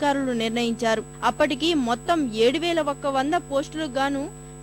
అధికారులు నిర్ణయించారు. అప్పటికి మొత్తం ఏడు వేల ఒక్క వంద పోస్టులకు గాను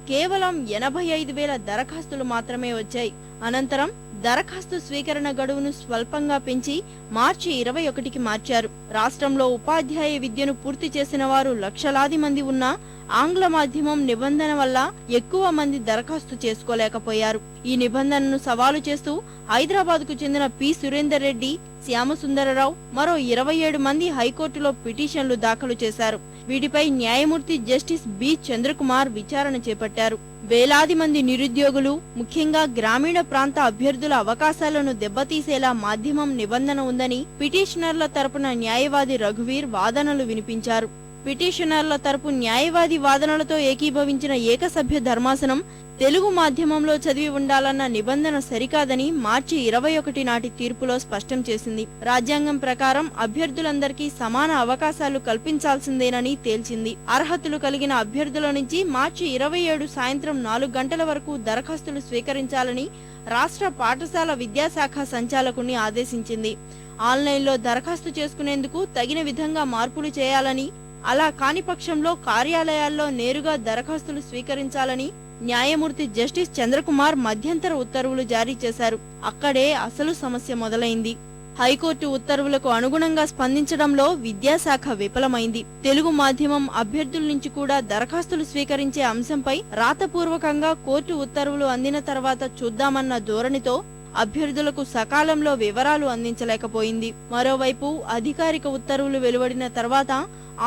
కేవలం ఎనభై ఐదు వేల దరఖాస్తులు మాత్రమే వచ్చాయి. అనంతరం దరఖాస్తు స్వీకరణ గడువును స్వల్పంగా పెంచి మార్చి ఇరవై ఒకటికి మార్చారు. రాష్ట్రంలో ఉపాధ్యాయ విద్యను పూర్తి చేసిన వారు లక్షలాది మంది ఉన్నా ఆంగ్ల మాధ్యమం నిబంధన వల్ల ఎక్కువ మంది దరఖాస్తు చేసుకోలేకపోయారు. ఈ నిబంధనను సవాలు చేస్తూ హైదరాబాద్కు చెందిన పి. సురేందర్ రెడ్డి శ్యామసుందరరావు మరో ఇరవై ఏడు మంది హైకోర్టులో పిటిషన్లు దాఖలు చేశారు. వీటిపై న్యాయమూర్తి జస్టిస్ బి. చంద్రకుమార్ విచారణ చేపట్టారు. వేలాది మంది నిరుద్యోగులు ముఖ్యంగా గ్రామీణ ప్రాంత అభ్యర్థుల అవకాశాలను దెబ్బతీసేలా మాధ్యమం నిబంధన ఉందని పిటిషనర్ల తరపున న్యాయవాది రఘువీర్ వాదనలు వినిపించారు. పిటిషనర్ల తరపు న్యాయవాది వాదనలతో ఏకీభవించిన ఏకసభ్య ధర్మాసనం తెలుగు మాధ్యమంలో చదివి ఉండాలన్న నిబంధన సరికాదని మార్చి ఇరవై ఒకటి నాటి తీర్పులో స్పష్టం చేసింది. రాజ్యాంగం ప్రకారం అభ్యర్థులందరికీ సమాన అవకాశాలు కల్పించాల్సిందేనని తేల్చింది. అర్హతలు కలిగిన అభ్యర్థుల నుంచి మార్చి ఇరవై ఏడు సాయంత్రం నాలుగు గంటల వరకు దరఖాస్తులు స్వీకరించాలని రాష్ట్ర పాఠశాల విద్యాశాఖ సంచాలకుని ఆదేశించింది. ఆన్లైన్లో దరఖాస్తు చేసుకునేందుకు తగిన విధంగా మార్పులు చేయాలని అలా కాని పక్షంలో కార్యాలయాల్లో నేరుగా దరఖాస్తులు స్వీకరించాలని న్యాయమూర్తి జస్టిస్ చంద్రకుమార్ మధ్యంతర ఉత్తర్వులు జారీ చేశారు. అక్కడే అసలు సమస్య మొదలైంది. హైకోర్టు ఉత్తర్వులకు అనుగుణంగా స్పందించడంలో విద్యాశాఖ విఫలమైంది. తెలుగు మాధ్యమం అభ్యర్థుల నుంచి కూడా దరఖాస్తులు స్వీకరించే అంశంపై రాతపూర్వకంగా కోర్టు ఉత్తర్వులు అందిన తర్వాత చూద్దామన్న ధోరణితో అభ్యర్థులకు సకాలంలో వివరాలు అందించలేకపోయింది. మరోవైపు అధికారిక ఉత్తర్వులు వెలువడిన తర్వాత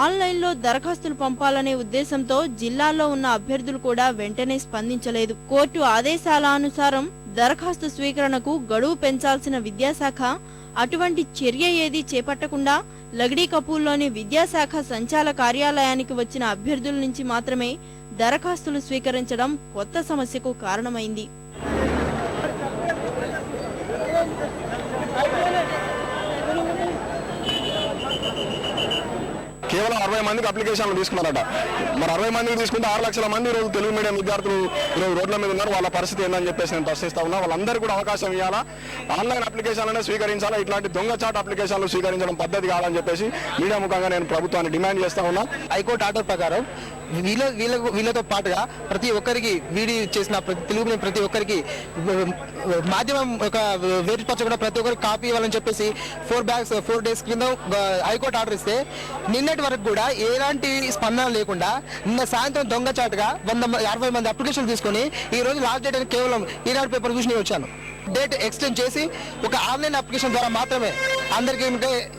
ఆన్లైన్లో దరఖాస్తులు పంపాలనే ఉద్దేశంతో జిల్లాల్లో ఉన్న అభ్యర్థులు కూడా వెంటనే స్పందించలేదు. కోర్టు ఆదేశాల అనుసారం దరఖాస్తు స్వీకరణకు గడువు పెంచాల్సిన విద్యాశాఖ అటువంటి చర్య ఏదీ చేపట్టకుండా లగడీ కపూర్లోని విద్యాశాఖ సంచాల కార్యాలయానికి వచ్చిన అభ్యర్థుల నుంచి మాత్రమే దరఖాస్తులు స్వీకరించడం కొత్త సమస్యకు కారణమైంది కేవలం అరవై మందికి అప్లికేషన్లు తీసుకున్నారట. మరి అరవై మందికి తీసుకుంటే ఆరు లక్షల మంది ఈరోజు తెలుగు మీడియం విద్యార్థులు ఈరోజు రోడ్ల మీద ఉన్నారు. వాళ్ళ పరిస్థితి ఏందని చెప్పేసి నేను ప్రశ్నిస్తా ఉన్నా. వాళ్ళందరికీ కూడా అవకాశం ఇవ్వాలా ఆన్లైన్ అప్లికేషన్లనే స్వీకరించాలా? ఇట్లాంటి దొంగచాటు అప్లికేషన్లు స్వీకరించడం పద్ధతి కాదని చెప్పేసి మీడియా ముఖంగా నేను ప్రభుత్వాన్ని డిమాండ్ చేస్తా ఉన్నా. హైకోర్టు ఆర్డర్ ప్రకారం వీళ్ళ వీళ్ళ వీళ్ళతో పాటుగా ప్రతి ఒక్కరికి వీడి చేసిన ప్రతి తెలుగు ప్రతి ఒక్కరికి మాధ్యమం ఒక వేరుపరచకుండా ప్రతి ఒక్కరికి కాపీ ఇవ్వాలని చెప్పేసి ఫోర్ బ్యాగ్స్ ఫోర్ డేస్ క్రింద హైకోర్టు ఆర్డర్ ఇస్తే నిన్నటి వరకు కూడా ఎలాంటి స్పందన లేకుండా నిన్న సాయంత్రం దొంగచాటుగా వంద అరవై మంది అప్లికేషన్ తీసుకొని ఈ రోజు లాస్ట్ డేట్ అని కేవలం ఈనాడు పేపర్ చూసి నేను వచ్చాను. డేట్ ఎక్స్టెండ్ చేసి ఒక ఆన్లైన్ అప్లికేషన్ ద్వారా మాత్రమే అందరికీ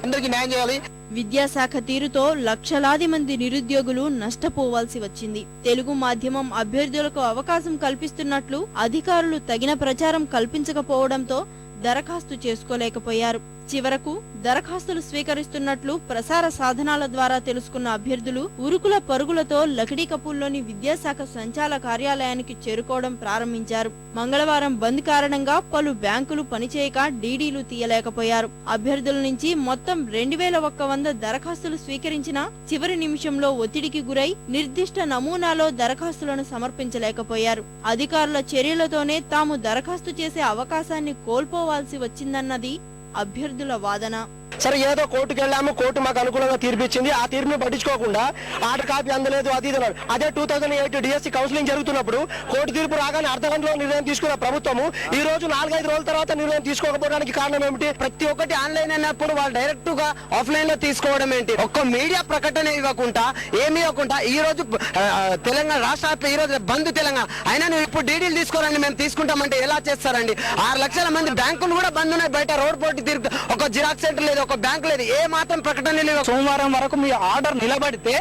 అందరికీ న్యాయం చేయాలి. విద్యాశాఖ తీరుతో లక్షలాది మంది నిరుద్యోగులు నష్టపోవాల్సి వచ్చింది. తెలుగు మాధ్యమం అభ్యర్థులకు అవకాశం కల్పిస్తున్నట్లు అధికారులు తగిన ప్రచారం కల్పించకపోవడంతో దరఖాస్తు చేసుకోలేకపోయారు. చివరకు దరఖాస్తులు స్వీకరిస్తున్నట్లు ప్రసార సాధనాల ద్వారా తెలుసుకున్న అభ్యర్థులు ఉరుకుల పరుగులతో లకిడీ కపూర్లోని విద్యాశాఖ సంచాల కార్యాలయానికి చేరుకోవడం ప్రారంభించారు. మంగళవారం బంద్ కారణంగా పలు బ్యాంకులు పనిచేయక డీడీలు తీయలేకపోయారు. అభ్యర్థుల నుంచి మొత్తం రెండు వేల ఒక్క వంద దరఖాస్తులు స్వీకరించినా చివరి నిమిషంలో ఒత్తిడికి గురై నిర్దిష్ట నమూనాలో దరఖాస్తులను సమర్పించలేకపోయారు. అధికారుల చర్యలతోనే తాము దరఖాస్తు చేసే అవకాశాన్ని కోల్పోవాల్సి వచ్చిందన్నది అభ్యర్థుల వాదన. సరే ఏదో కోర్టుకు వెళ్ళాము కోర్టు మాకు అనుకూలంగా తీర్పు ఇచ్చింది ఆ తీర్పుని పట్టించుకోకుండా ఆర్డర్ కాపీ అందలేదు అది. అదే two thousand eight DSC counselling జరుగుతున్నప్పుడు కోర్టు తీర్పు రాగానే అర్ధ గంటలో నిర్ణయం తీసుకున్న ప్రభుత్వము ఈ రోజు నాలుగైదు రోజుల తర్వాత నిర్ణయం తీసుకోకపోవడానికి కారణం ఏమిటి? ప్రతి ఒక్కటి ఆన్లైన్ అయినప్పుడు వాళ్ళు డైరెక్ట్గా ఆఫ్లైన్లో తీసుకోవడం ఏంటి? ఒక్క మీడియా ప్రకటన ఇవ్వకుండా ఏమి ఇవ్వకుండా ఈ రోజు తెలంగాణ రాష్ట్ర ఈ రోజు బంద్ తెలంగాణ. అయినా నువ్వు ఇప్పుడు డీడీలు తీసుకోరండి మేము తీసుకుంటామంటే ఎలా చేస్తారండి? ఆరు లక్షల మంది బ్యాంకులు కూడా బంద్ ఉన్నాయి బయట రోడ్ పోటీ తిరుగు ఒక జిరాక్స్ సెంటర్ లేదు ఒక బ్యాంక్ లేదు ఏ మాత్రం ప్రకటన లేదు. సోమవారం వరకు మీ ఆర్డర్ నిలబడితే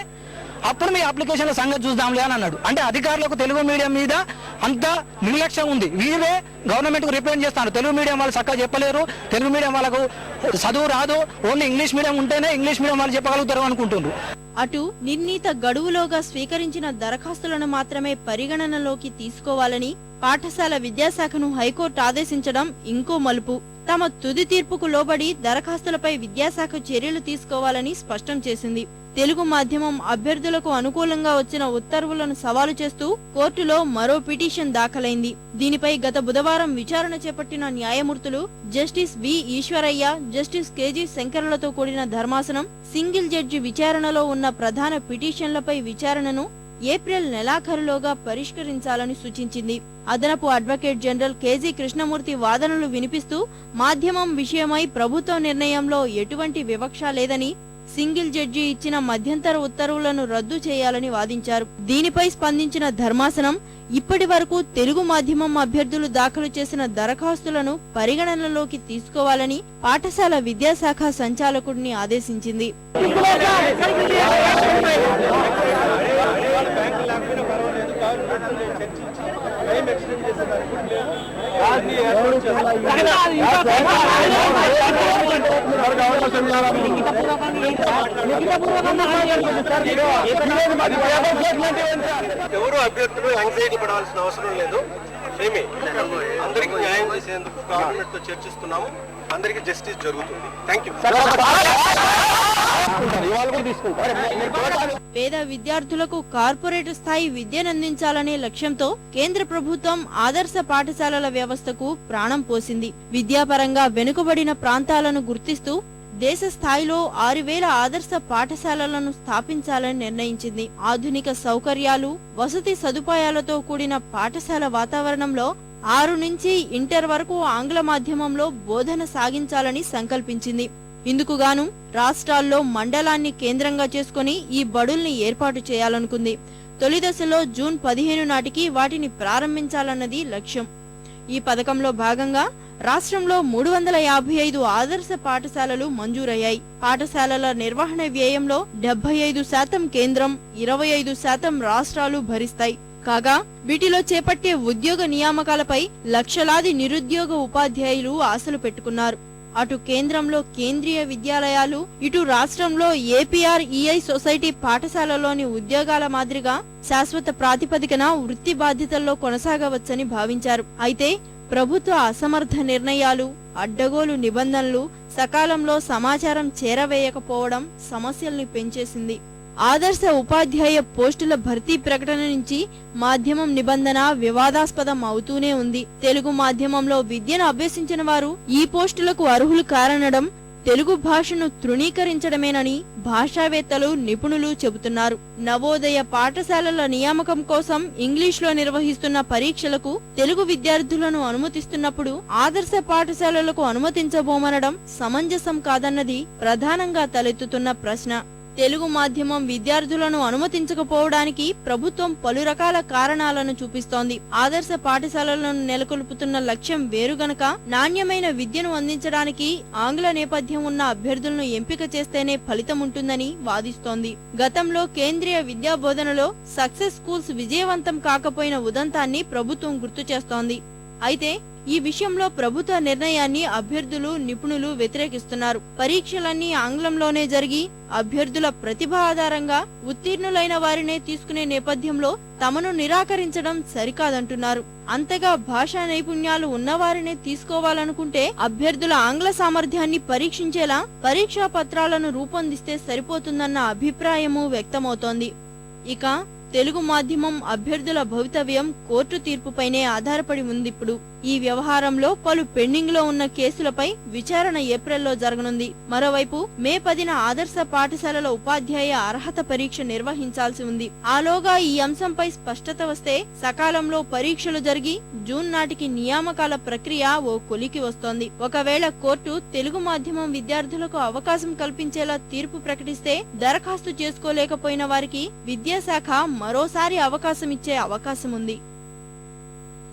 అప్పుడు మీ అప్లికేషన్ సంగతి చూద్దాంలే అని అన్నాడు. అంటే అధికారులకు తెలుగు మీడియం మీద అంత నిర్లక్ష్యం ఉంది. వీరే గవర్నమెంట్కు రిప్రజెంట్ చేస్తాను తెలుగు మీడియం వాళ్ళు చక్కగా చెప్పలేరు. తెలుగు మీడియం వాళ్ళకు చదువు రాదు. ఓన్లీ ఇంగ్లీష్ మీడియం ఉంటేనే ఇంగ్లీష్ మీడియం వాళ్ళు చెప్పగలుగుతారు అనుకుంటున్నారు అటు నిర్ణీత గడువులోగా స్వీకరించిన దరఖాస్తులను మాత్రమే పరిగణనలోకి తీసుకోవాలని పాఠశాల విద్యాశాఖను హైకోర్టు ఆదేశించడం ఇంకో మలుపు. తమ తుది తీర్పుకు లోబడి దరఖాస్తులపై విద్యాశాఖ చర్యలు తీసుకోవాలని స్పష్టం చేసింది. తెలుగు మాధ్యమం అభ్యర్థులకు అనుకూలంగా వచ్చిన ఉత్తర్వులను సవాలు చేస్తూ కోర్టులో మరో పిటిషన్ దాఖలైంది. దీనిపై గత బుధవారం విచారణ చేపట్టిన న్యాయమూర్తులు justice V. Eswaraiah justice KG శంకర్లతో కూడిన ధర్మాసనం సింగిల్ జడ్జి విచారణలో ఉన్న ప్రధాన పిటిషన్లపై విచారణను ఏప్రిల్ నెలాఖరులోగా పరిష్కరించాలని సూచించింది. అదనపు అడ్వకేట్ జనరల్ కేజీ కృష్ణమూర్తి వాదనలు వినిపిస్తూ మాధ్యమం విషయమై ప్రభుత్వ నిర్ణయంలో ఎటువంటి వివక్ష లేదని సింగిల్ జడ్జి ఇచ్చిన మధ్యంతర ఉత్తర్వులను రద్దు చేయాలని వాదించారు. దీనిపై స్పందించిన ధర్మాసనం ఇప్పటి వరకు తెలుగు మాధ్యమం అభ్యర్థులు దాఖలు చేసిన దరఖాస్తులను పరిగణనలోకి తీసుకోవాలని పాఠశాల విద్యాశాఖ సంచాలకుడిని ఆదేశించింది. ఎవరు అభ్యర్థులు యాంగ్జైటీ పడాల్సిన అవసరం లేదు. ఏమి? అందరికీ న్యాయం చేసేందుకు గవర్నమెంట్తో చర్చిస్తున్నాము. అందరికీ జస్టిస్ జరుగుతుంది. థ్యాంక్ యూ పేద విద్యార్థులకు కార్పొరేట్ స్థాయి విద్యనందించాలనే లక్ష్యంతో కేంద్ర ప్రభుత్వం ఆదర్శ పాఠశాలల వ్యవస్థకు ప్రాణం పోసింది. విద్యాపరంగా వెనుకబడిన ప్రాంతాలను గుర్తిస్తూ దేశ స్థాయిలో ఆరు వేల ఆదర్శ పాఠశాలలను స్థాపించాలని నిర్ణయించింది. ఆధునిక సౌకర్యాలు వసతి సదుపాయాలతో కూడిన పాఠశాల వాతావరణంలో ఆరు నుంచి ఇంటర్ వరకు ఆంగ్ల మాధ్యమంలో బోధన సాగించాలని సంకల్పించింది. ఇందుకుగాను రాష్ట్రాల్లో మండలాన్ని కేంద్రంగా చేసుకుని ఈ బడుల్ని ఏర్పాటు చేయాలనుకుంది. తొలి దశలో జూన్ పదిహేను నాటికి వాటిని ప్రారంభించాలన్నది లక్ష్యం. ఈ పథకంలో భాగంగా రాష్ట్రంలో మూడు వందల యాభై ఐదు ఆదర్శ పాఠశాలలు మంజూరయ్యాయి. పాఠశాలల నిర్వహణ వ్యయంలో డెబ్బై ఐదు శాతం కేంద్రం ఇరవై ఐదు శాతం రాష్ట్రాలు భరిస్తాయి. కాగా వీటిలో చేపట్టే ఉద్యోగ నియామకాలపై లక్షలాది నిరుద్యోగ ఉపాధ్యాయులు ఆశలు పెట్టుకున్నారు. అటు కేంద్రంలో కేంద్రీయ విద్యాలయాలు ఇటు రాష్ట్రంలో ఏపీఆర్ ఈఐ సొసైటీ పాఠశాలలోని ఉద్యోగాల మాదిరిగా శాశ్వత ప్రాతిపదికన వృత్తి బాధ్యతల్లో కొనసాగవచ్చని భావించారు. అయితే ప్రభుత్వ అసమర్థ నిర్ణయాలు అడ్డగోలు నిబంధనలు సకాలంలో సమాచారం చేరవేయకపోవడం సమస్యల్ని పెంచేసింది. ఆదర్శ ఉపాధ్యాయ పోస్టుల భర్తీ ప్రకటన నుంచి మాధ్యమం నిబంధన వివాదాస్పదం అవుతూనే ఉంది. తెలుగు మాధ్యమంలో విద్యను అభ్యసించిన వారు ఈ పోస్టులకు అర్హులు కారనడం తెలుగు భాషను తృణీకరించడమేనని భాషావేత్తలు నిపుణులు చెబుతున్నారు. నవోదయ పాఠశాలల నియామకం కోసం ఇంగ్లీష్లో నిర్వహిస్తున్న పరీక్షలకు తెలుగు విద్యార్థులను అనుమతిస్తున్నప్పుడు ఆదర్శ పాఠశాలలకు అనుమతించబోమనడం సమంజసం కాదన్నది ప్రధానంగా తలెత్తుతున్న ప్రశ్న. తెలుగు మాధ్యమం విద్యార్థులను అనుమతించకపోవడానికి ప్రభుత్వం పలు రకాల కారణాలను చూపిస్తోంది. ఆదర్శ పాఠశాలలను నెలకొల్పుతున్న లక్ష్యం వేరు గనక నాణ్యమైన విద్యను అందించడానికి ఆంగ్ల నేపథ్యం ఉన్న అభ్యర్థులను ఎంపిక చేస్తేనే ఫలితం ఉంటుందని వాదిస్తోంది. గతంలో కేంద్రీయ విద్యా బోధనలో సక్సెస్ స్కూల్స్ విజయవంతం కాకపోయిన ఉదంతాన్ని ప్రభుత్వం గుర్తు చేస్తోంది. అయితే ఈ విషయంలో ప్రభుత్వ నిర్ణయాన్ని అభ్యర్థులు నిపుణులు వ్యతిరేకిస్తున్నారు. పరీక్షలన్నీ ఆంగ్లంలోనే జరిగి అభ్యర్థుల ప్రతిభ ఆధారంగా ఉత్తీర్ణులైన వారినే తీసుకునే నేపథ్యంలో తమను నిరాకరించడం సరికాదంటున్నారు. అంతగా భాషా నైపుణ్యాలు ఉన్నవారినే తీసుకోవాలనుకుంటే అభ్యర్థుల ఆంగ్ల సామర్థ్యాన్ని పరీక్షించేలా పరీక్షా పత్రాలను రూపొందిస్తే సరిపోతుందన్న అభిప్రాయము వ్యక్తమవుతోంది. ఇక తెలుగు మాధ్యమం అభ్యర్థుల భవితవ్యం కోర్టు తీర్పుపైనే ఆధారపడి ఉందిప్పుడు. ఈ వ్యవహారంలో పలు పెండింగ్లో ఉన్న కేసులపై విచారణ ఏప్రిల్లో జరగనుంది. మరోవైపు మే పదిన ఆదర్శ పాఠశాలల ఉపాధ్యాయ అర్హత పరీక్ష నిర్వహించాల్సి ఉంది. ఆలోగా ఈ అంశంపై స్పష్టత వస్తే సకాలంలో పరీక్షలు జరిగి జూన్ నాటికి నియామకాల ప్రక్రియ ఓ కొలికి వస్తోంది. ఒకవేళ కోర్టు తెలుగు మాధ్యమం విద్యార్థులకు అవకాశం కల్పించేలా తీర్పు ప్రకటిస్తే దరఖాస్తు చేసుకోలేకపోయిన వారికి విద్యాశాఖ మరోసారి అవకాశం ఇచ్చే అవకాశం ఉంది.